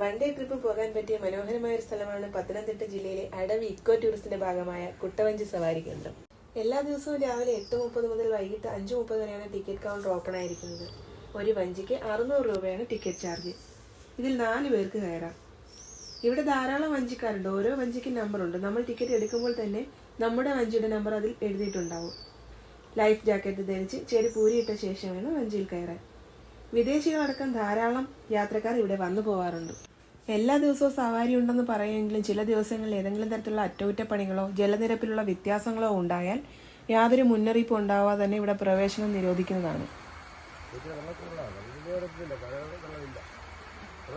One day trip പോകാൻ പറ്റിയ മനോഹരമായ ഒരു സ്ഥലമാണ് പത്തനംതിട്ട ജില്ലയിലെ അടവി ഇക്കോ ടൂറിസ്റ്റിന്റെ ഭാഗമായ കുട്ടവഞ്ചി സവാരി കേന്ദ്രം. എല്ലാ ദിവസവും രാവിലെ എട്ട് മുപ്പത് മുതൽ വൈകിട്ട് അഞ്ച് മുപ്പത് വരെയാണ് ടിക്കറ്റ് കൗണ്ടർ ഓപ്പൺ ആയിരിക്കുന്നത്. ഒരു വഞ്ചിക്ക് അറുന്നൂറ് രൂപയാണ് ടിക്കറ്റ് ചാർജ് ഇതിൽ നാല് പേർക്ക് കയറാം. ഇവിടെ ധാരാളം വഞ്ചിക്കാരുണ്ട്. ഓരോ വഞ്ചിക്ക് നമ്പറുണ്ട് നമ്മൾ ടിക്കറ്റ് എടുക്കുമ്പോൾ തന്നെ നമ്മുടെ വഞ്ചിയുടെ നമ്പർ അതിൽ എഴുതിയിട്ടുണ്ടാവും. ലൈഫ് ജാക്കറ്റ് ധരിച്ച് ചെരുപ്പ് പൂരിയിട്ട ശേഷം വേണം വഞ്ചിയിൽ കയറാൻ. വിദേശികളടക്കം ധാരാളം യാത്രക്കാർ ഇവിടെ വന്നു പോവാറുണ്ട്. എല്ലാ ദിവസവും സവാരി ഉണ്ടെന്ന് പറയുമെങ്കിലും ചില ദിവസങ്ങളിൽ ഏതെങ്കിലും തരത്തിലുള്ള അറ്റകുറ്റപ്പണികളോ ജലനിരപ്പിലുള്ള വ്യത്യാസങ്ങളോ ഉണ്ടായാൽ യാതൊരു മുന്നറിയിപ്പും ഉണ്ടാവാതെ തന്നെ ഇവിടെ പ്രവേശനം നിരോധിക്കുന്നതാണ്.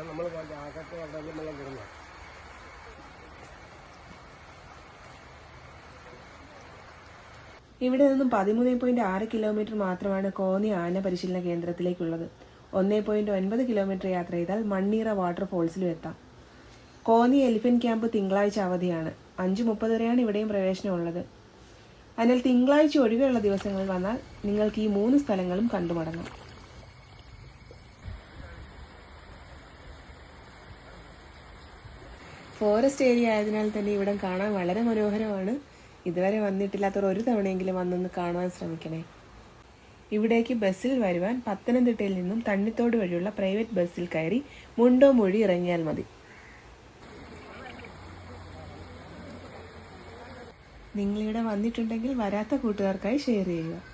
നമ്മൾ ഇവിടെ നിന്നും പതിമൂന്ന് പോയിന്റ് ആറ് കിലോമീറ്റർ മാത്രമാണ് കോന്നി ആന പരിശീലന കേന്ദ്രത്തിലേക്കുള്ളത്. ഒന്നേ പോയിന്റ് ഒൻപത് കിലോമീറ്റർ യാത്ര ചെയ്താൽ മണ്ണീറ വാട്ടർഫോൾസിലും എത്താം. കോന്നി എലിഫന്റ് ക്യാമ്പ് തിങ്കളാഴ്ച അവധിയാണ്. അഞ്ച് മുപ്പത് വരെയാണ് ഇവിടെയും പ്രവേശനമുള്ളത്. അതിനാൽ തിങ്കളാഴ്ച ഒഴികെയുള്ള ദിവസങ്ങൾ വന്നാൽ നിങ്ങൾക്ക് ഈ മൂന്ന് സ്ഥലങ്ങളും കണ്ടുമടങ്ങാം. ഫോറസ്റ്റ് ഏരിയ ആയതിനാൽ തന്നെ ഇവിടം കാണാൻ വളരെ മനോഹരമാണ്. ഇതുവരെ വന്നിട്ടില്ലാത്തവർ ഒരു തവണയെങ്കിലും വന്നൊന്ന് കാണുവാൻ ശ്രമിക്കണേ. ഇവിടേക്ക് ബസ്സിൽ വരുവാൻ പത്തനംതിട്ടയിൽ നിന്നും തണ്ണിത്തോട് വഴിയുള്ള പ്രൈവറ്റ് ബസ്സിൽ കയറി മുണ്ടോ മൊഴി ഇറങ്ങിയാൽ മതി. നിങ്ങളിവിടെ വന്നിട്ടുണ്ടെങ്കിൽ വരാത്ത കൂട്ടുകാർക്കായി ഷെയർ ചെയ്യുക.